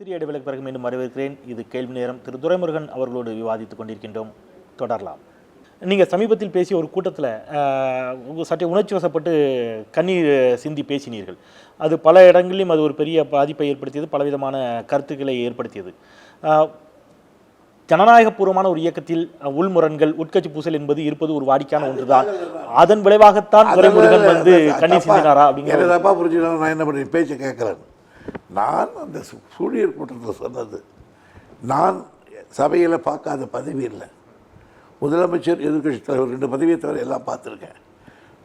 சிறிய இடைவேளைக்கு பிறகு மீண்டும் வரவேற்கிறேன். இது கேள்வி நேரம். திரு. துரைமுருகன் அவர்களோடு விவாதித்துக் கொண்டிருக்கின்றோம். தொடரலாம். நீங்கள் சமீபத்தில் பேசிய ஒரு கூட்டத்தில் சற்றே உணர்ச்சி வசப்பட்டு கண்ணீர் சிந்தி பேசினீர்கள். அது பல இடங்களிலும் அது ஒரு பெரிய பாதிப்பை ஏற்படுத்தியது பலவிதமான கருத்துக்களை ஏற்படுத்தியது. ஜனநாயகபூர்வமான ஒரு இயக்கத்தில் உள்முரண்கள் உட்கட்சி பூசல் என்பது இருப்பது ஒரு வாடிக்கையான ஒன்றுதான். அதன் விளைவாகத்தான் துரைமுருகன் வந்து கண்ணீர் சிந்தினாரா அப்படிங்கிற என்ன தப்பா புரிஞ்சுக்கலாம் நான் என்ன பண்ணி பேச்சை கேட்குறேன். நான் அந்த சு- சூழியர் கூட்டத்தில் சொன்னது. நான் சபையில் பார்க்காத பதவி இல்லை. முதலமைச்சர் எதிர்க்கட்சி தலைவர் ரெண்டு பதவியை தவிர எல்லாம் பார்த்துருக்கேன்.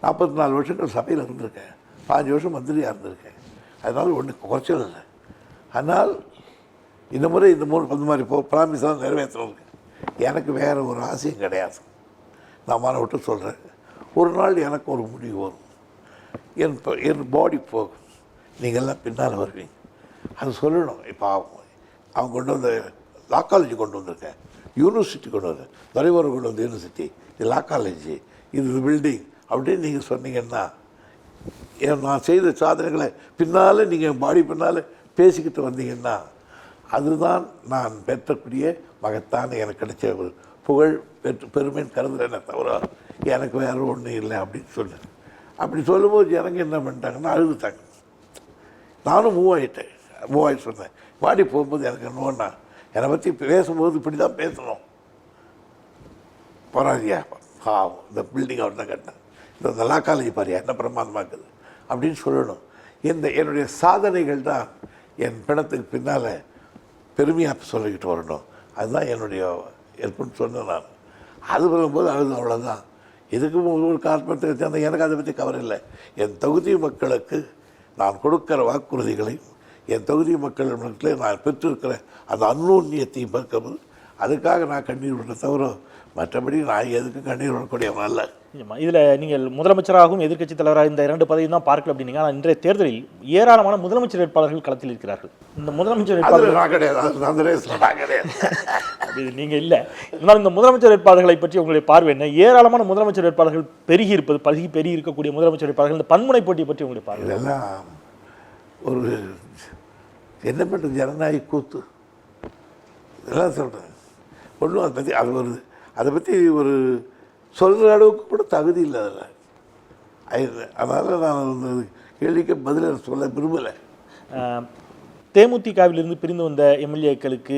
நாற்பத்தி நாலு வருஷங்கள் சபையில் இருந்திருக்கேன். பாஞ்சு வருஷம் மந்திரியாக இருந்திருக்கேன். அதனால் ஒன்றும் குறைச்சல் இல்லை. ஆனால் இந்த முறை இந்த மூணு அந்த மாதிரி போ ப்ராமிஸ்லாம் நிறைவேற்றுறவங்க எனக்கு வேறு ஒரு ஆசையும் கிடையாது. நான் மன விட்டு சொல்கிறேன் ஒரு நாள் எனக்கு ஒரு முடிவு வரும். என் என் பாடி போகும். நீங்கள்லாம் பின்னால் வருவீங்க. அது சொல்லணும். இப்போ அவங்க கொண்டு வந்த லா காலேஜ் கொண்டு வந்திருக்கேன். யூனிவர்சிட்டி கொண்டு வந்தேன். தலைவர் கொண்டு வந்த யூனிவர்சிட்டி இது லா காலேஜ் இது பில்டிங் அப்படின்னு நீங்கள் சொன்னீங்கன்னா ஏன் நான் செய்த சாதனைகளை பின்னால் நீங்கள் பாடி பின்னால் பேசிக்கிட்டு வந்தீங்கன்னா அதுதான் நான் பெற்றக்கூடிய மகத்தான எனக்கு கிடைச்ச ஒரு புகழ் பெற்று பெருமைன்னு என்ன தவிர எனக்கு வேறு ஒன்றும் இல்லை அப்படின்னு சொன்னேன் அப்படி சொல்லும்போது ஜனங்க என்ன பண்ணிட்டாங்கன்னா அழுதுட்டாங்க. நானும் மூவ் ஆகிட்டேன் மூவ் சொன்னேன் வாடி போகும்போது எனக்கு என்னன்னா என்னை பற்றி பேசும்போது இப்படி தான் பேசணும். போராதியா ஆ இந்த பில்டிங் அவர் தான் கட்டினேன் இந்த இந்த லா காலேஜ் பாரியா என்ன பிரமாதமாக இருக்குது? அப்படின்னு சொல்லணும். இந்த என்னுடைய சாதனைகள் தான் என் பிணத்துக்கு பின்னால் பெருமையாக சொல்லிக்கிட்டு வரணும். அதுதான் என்னுடைய ஏற்புன்னு சொன்னேன் நான். அது வரும்போது அழுது அவ்வளோதான் இதுக்கும் ஒரு காரணத்தை சேர்ந்த எனக்கு அதை பற்றி கவலை இல்லை. என் தொகுதி மக்களுக்கு நான் கொடுக்கிற வாக்குறுதிகளையும் என் தொகுதி மக்கள் மக்களே நான் பெற்றிருக்கிற அந்த அந்நூன்யத்தையும் பார்க்கும்போது அதுக்காக நான் கண்ணீர் விட தவிர மற்றபடி நான் எதுக்கும் கண்ணீர் விடக்கூடியவன் அல்ல. இதுல நீங்கள் முதலமைச்சராகவும் எதிர்க்கட்சி தலைவராக இந்த இரண்டு பதவியும் தான் பார்க்கல அப்படின்னீங்க. ஆனால் இன்றைய தேர்தலில் ஏராளமான முதலமைச்சர் வேட்பாளர்கள் களத்தில் இருக்கிறார்கள். இந்த முதலமைச்சர் வேட்பாளர்கள் அதில் நான் கிடையாது. அது அந்த ரேஸில் நான் கிடையாது. இது நீங்க இல்ல. இருந்தாலும் இந்த முதலமைச்சர் வேட்பாளர்களை பற்றி உங்களுடைய பார்வை என்ன? ஏராளமான முதலமைச்சர் வேட்பாளர்கள் பெருகி இருப்பது பருகி பெருகி இருக்கக்கூடிய முதலமைச்சர் வேட்பாளர்கள் இந்த பன்முனை போட்டியை பற்றி உங்களுடைய பார்வை இதெல்லாம் ஒரு என்ன பண்ணுறது? ஜனநாயக கூத்து. இதெல்லாம் சொல்கிறேன் ஒன்றும் அதை பற்றி அது ஒரு அதை பற்றி ஒரு சொல்கிற அளவுக்கு கூட தகுதி இல்லை அதில். அதனால் நான் கேள்விக்கு பதில் சொல்ல விரும்பலை. தேமுதிகவிலிருந்து பிரிந்து வந்த எம்எல்ஏக்களுக்கு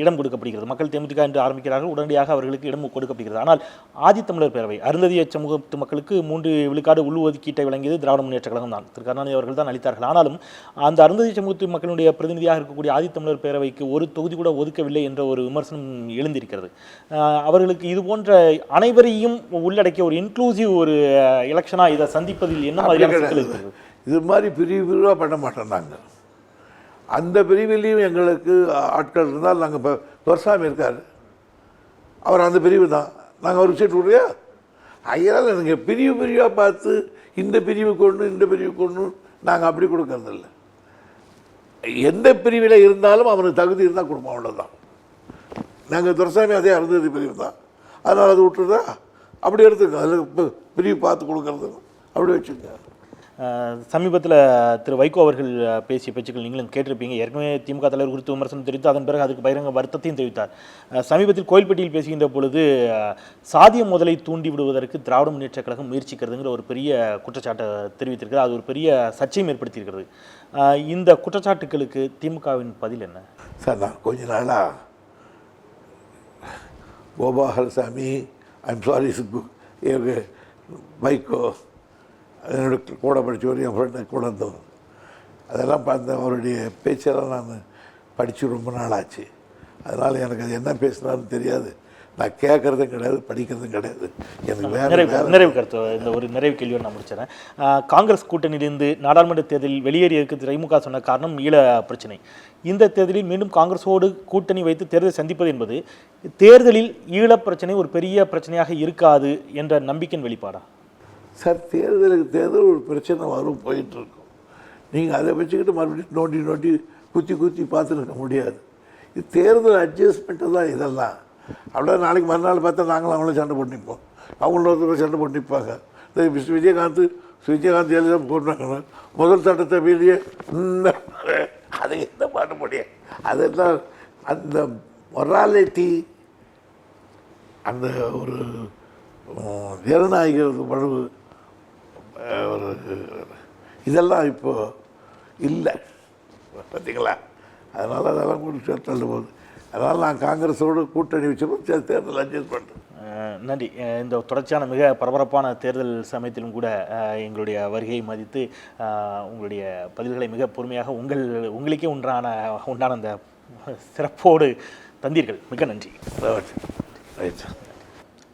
இடம் கொடுக்கப்படுகிறது. மக்கள் தேமுதிக என்று ஆரம்பிக்கிறார்கள் உடனடியாக அவர்களுக்கு இடம் கொடுக்கப்படுகிறது. ஆனால் ஆதித்தமிழர் பேரவை அருந்ததிய சமூகத்து மக்களுக்கு மூன்று விழுக்காடு உள்ஒதுக்கீட்டை வழங்கியது திராவிட முன்னேற்ற கழகம் தான். திரு. கருணாநிதி அவர்கள் தான் அளித்தார்கள். ஆனாலும் அந்த அருந்ததி சமூகத்து மக்களுடைய பிரதிநிதியாக இருக்கக்கூடிய ஆதித்தமிழர் பேரவைக்கு ஒரு தொகுதி கூட ஒதுக்கவில்லை என்ற ஒரு விமர்சனம் எழுந்திருக்கிறது. அவர்களுக்கு இது போன்ற அனைவரையும் உள்ளடக்கிய ஒரு இன்க்ளூசிவ் ஒரு எலெக்ஷனாக இதை சந்திப்பதில் என்ன மாதிரியான இது மாதிரி பிரிவு பிரிவாக பண்ண மாட்டோம் நாங்கள் அந்த பிரிவிலையும் எங்களுக்கு ஆட்கள் இருந்தால் நாங்கள் இப்போ துரசாமி இருக்கார். அவர் அந்த பிரிவு தான். நாங்கள் ஒரு சீட்டு விடுறியா அதனால் நீங்கள் பிரிவு பிரிவாக பார்த்து இந்த பிரிவு கொண்டு இந்த பிரிவு கொண்டு நாங்கள் அப்படி கொடுக்கறதில்ல எந்த பிரிவில் இருந்தாலும் அவனுக்கு தகுதி இருந்தால் கொடுப்போம் அவ்வளோதான் நாங்கள் துரசாமி அதே அருந்ததி பிரிவு தான். அதனால் அது விட்டுருதா? அப்படி எடுத்துக்கோங்க அதில் இப்போ பிரிவு பார்த்து கொடுக்கறது அப்படி வச்சுக்கோங்க சமீபத்தில் திரு வைகோ அவர்கள் பேசிய பேச்சுக்கள் நீங்களும் கேட்டிருப்பீங்க. ஏற்கனவே திமுக தலைவர் குறித்து விமர்சனம் தெரிவித்து அதன் பிறகு அதுக்கு பகிரங்க வருத்தத்தையும் தெரிவித்தார். சமீபத்தில் கோயில்பட்டியில் பேசுகின்ற பொழுது சாதிய முதலை தூண்டி விடுவதற்கு திராவிட முன்னேற்ற கழகம் முயற்சிக்கிறதுங்கிற ஒரு பெரிய குற்றச்சாட்டை தெரிவித்திருக்கிறது. அது ஒரு பெரிய சர்ச்சையும் ஏற்படுத்தியிருக்கிறது. இந்த குற்றச்சாட்டுகளுக்கு திமுகவின் பதில் என்ன? சார் நான் கொஞ்ச நாளாக கோபாலசாமி ஐம் சாரி வைகோ என்னோட கூட படித்தவர் என் ஃப்ரெண்டு கூட இருந்தவர் அதெல்லாம் பார்த்து அவருடைய பேச்செல்லாம் நான் படித்து ரொம்ப நாள் ஆச்சு அதனால் எனக்கு அது என்ன பேசுனாருன்னு தெரியாது. நான் கேட்குறதும் கிடையாது படிக்கிறதும் கிடையாது. எனக்கு நிறைவு நிறைவு கருத்து இந்த ஒரு நிறைவு கேள்வியோடு நான் முடிச்சிடறேன். காங்கிரஸ் கூட்டணியிலிருந்து நாடாளுமன்ற தேர்தலில் வெளியேறியதற்கு திமுக சொன்ன காரணம் ஈழ பிரச்சனை. இந்த தேர்தலில் மீண்டும் காங்கிரஸோடு கூட்டணி வைத்து தேர்தலை சந்திப்பது என்பது தேர்தலில் ஈழ பிரச்சனை ஒரு பெரிய பிரச்சனையாக இருக்காது என்ற நம்பிக்கையின் வெளிப்பாடா? சார் தேர்தலுக்கு தேர்தல் ஒரு பிரச்சனை வரும் போயிட்டுருக்கும். நீங்கள் அதை வச்சுக்கிட்டு மறுபடியும் நோண்டி நோண்டி குத்தி குத்தி பார்த்துருக்க முடியாது. இது தேர்தல் அட்ஜஸ்ட்மெண்ட்டு தான் இதெல்லாம். அப்படியே நாளைக்கு மறுநாள் பார்த்தா நாங்களும் அவங்களும் சண்டை போட்டு நிற்போம் அவங்களும் ஒருத்தர் சண்டை போட்டு நிற்பாங்க இந்த விஸ்- விஜயகாந்த் விஜயகாந்த் எல்லாம் போட்டாங்க முதல் சட்டத்தை வெளியே அது என்ன பண்ண முடியும் அதெல்லாம் அந்த மொராலிட்டி அந்த ஒரு ஜனநாயக ஒரு ஒரு இதெல்லாம் இப்போ இல்லை. பார்த்தீங்களா? அதனால் அதெல்லாம் முடிச்சு தள்ளு போகுது அதனால் நான் காங்கிரஸோடு கூட்டணி வச்சப்போ தேர்தல் அட்ஜஸ்ட் பண்ணுறேன் நன்றி. இந்த தொடர்ச்சியான மிக பரபரப்பான தேர்தல் சமயத்திலும் கூட எங்களுடைய வருகையை மதித்து உங்களுடைய பதில்களை மிக பொறுமையாக உங்கள் உங்களுக்கே உண்டான உண்டான அந்த சிறப்போடு தந்தீர்கள். மிக நன்றி. ரைட்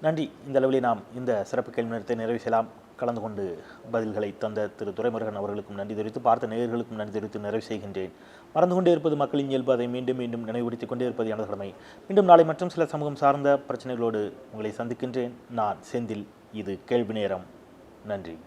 நன்றி. இந்த அளவிலே நாம் இந்த சிறப்பு கேள்வி நேரத்தை நிறைவு செய்யலாம். கலந்து கொண்டு பதில்களை தந்த திரு துரைமுருகன் அவர்களுக்கும் நன்றி தெரிவித்து பார்த்த நேயர்களுக்கும் நன்றி தெரிவித்து நிறைவு செய்கின்றேன். மறந்து கொண்டே இருப்பது மக்களின் இயல்பு. அதை மீண்டும் மீண்டும் நினைவுபடுத்திக் கொண்டே இருப்பது எனது கடமை. மீண்டும் நாளை மற்றும் சில சமூகம் சார்ந்த பிரச்சனைகளோடு உங்களை சந்திக்கின்றேன். நான் செந்தில். இது கேள்வி நேரம். நன்றி.